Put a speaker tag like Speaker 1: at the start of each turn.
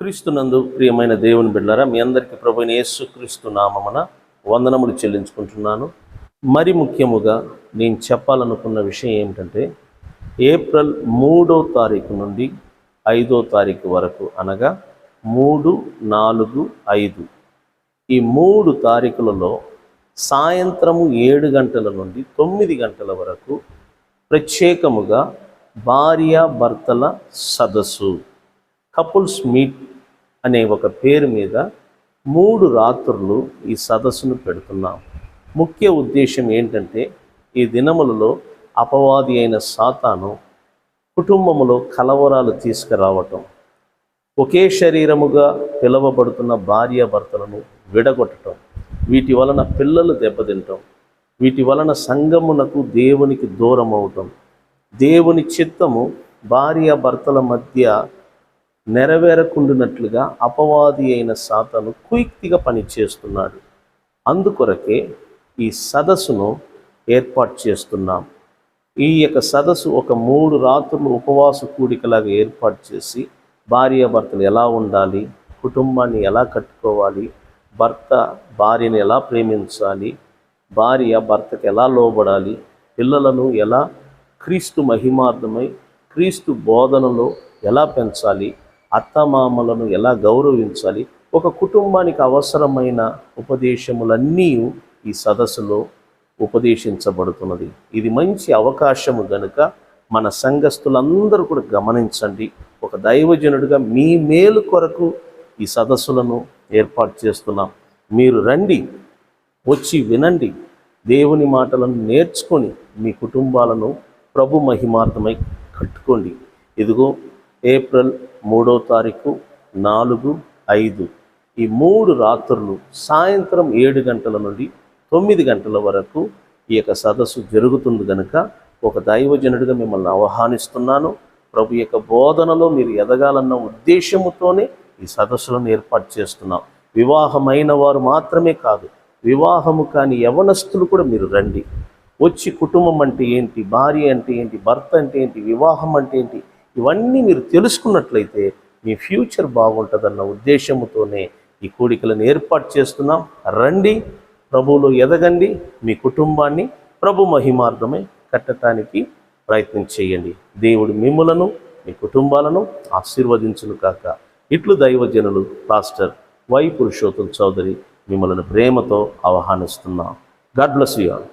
Speaker 1: క్రీస్తునందు ప్రియమైన దేవుని బిడ్డారా మీ అందరికీ ప్రభుని యేసుక్రీస్తు నామమున వందనములు చెల్లించుకుంటున్నాను. మరి ముఖ్యముగా నేను చెప్పాలనుకున్న విషయం ఏమిటంటే ఏప్రిల్ మూడో తారీఖు నుండి ఐదో తారీఖు వరకు అనగా మూడు నాలుగు ఐదు. ఈ మూడు తారీఖులలో సాయంత్రము ఏడు గంటల నుండి తొమ్మిది గంటల వరకు ప్రత్యేకముగా భార్య భర్తల సదస్సు. కపుల్స్ మీట్ అనే ఒక పేరు మీద మూడు రాత్రులు ఈ సదస్సును పెడుతున్నాం. ముఖ్య ఉద్దేశం ఏంటంటే ఈ దినములలో అపవాది అయిన సాతాను కుటుంబములో కలవరాలు తీసుకురావటం ఒకే శరీరముగా పిలువబడుతున్న భార్యాభర్తలను విడగొట్టడం వీటి వలన పిల్లలు దెబ్బతింటం వీటి వలన సంగమునకు దేవునికి దూరం అవటం దేవుని చిత్తము భార్యాభర్తల మధ్య నెరవేరకుండినట్లుగా అపవాది అయిన సాతను కుయుక్తిగా పనిచేస్తున్నాడు. అందుకొరకే ఈ సదస్సును ఏర్పాటు చేస్తున్నాం. ఈ యొక్క సదస్సు ఒక మూడు రాత్రులు ఉపవాస కూడికలాగా ఏర్పాటు చేసి భార్యాభర్తలు ఎలా ఉండాలి కుటుంబాన్ని ఎలా కట్టుకోవాలి భర్త భార్యను ఎలా ప్రేమించాలి భార్య భర్తకు ఎలా లోబడాలి పిల్లలను ఎలా క్రీస్తు మహిమార్థమై క్రీస్తు బోధనలో ఎలా పెంచాలి అత్తమామలను ఎలా గౌరవించాలి? ఒక కుటుంబానికి అవసరమైన ఉపదేశములన్నీ ఈ సదస్సులో ఉపదేశించబడుతున్నది. ఇది మంచి అవకాశము గనుక మన సంఘస్థులందరూ కూడా గమనించండి. ఒక దైవజనుడిగా మీ మేలు కొరకు ఈ సదస్సులను ఏర్పాటు చేస్తున్నాం. మీరు రండి వచ్చి వినండి. దేవుని మాటలను నేర్చుకొని మీ కుటుంబాలను ప్రభు మహిమార్థమై కట్టుకోండి. ఇదిగో ఏప్రిల్ మూడో తారీఖు నాలుగు ఐదు. ఈ మూడు రాత్రులు సాయంత్రం ఏడు గంటల నుండి తొమ్మిది గంటల వరకు ఈ యొక్క సదస్సు జరుగుతుంది కనుక ఒక దైవజనుడిగా మిమ్మల్ని ఆహ్వానిస్తున్నాను. ప్రభు యొక్క బోధనలో మీరు ఎదగాలన్న ఉద్దేశముతోనే ఈ సదస్సులను ఏర్పాటు చేస్తున్నాం. వివాహమైన వారు మాత్రమే కాదు వివాహము కాని యవనస్తులు కూడా మీరు రండి. వచ్చి కుటుంబం అంటే ఏంటి భార్య అంటే ఏంటి భర్త అంటే ఏంటి వివాహం అంటే ఏంటి ఇవన్నీ మీరు తెలుసుకున్నట్లయితే మీ ఫ్యూచర్ బాగుంటుందన్న ఉద్దేశంతోనే ఈ కోడికలను ఏర్పాటు చేస్తున్నాం. రండి ప్రభువులో ఎదగండి మీ కుటుంబాన్ని ప్రభు మహిమార్థమై కట్టడానికి ప్రయత్నం చేయండి. దేవుడు మిమ్మలను మీ కుటుంబాలను ఆశీర్వదించును కాక ఇట్లు దైవజనులు పాస్టర్ వై పురుషోత్తం చౌదరి మిమ్మల్ని ప్రేమతో ఆహ్వానిస్తున్నాం. God bless you all.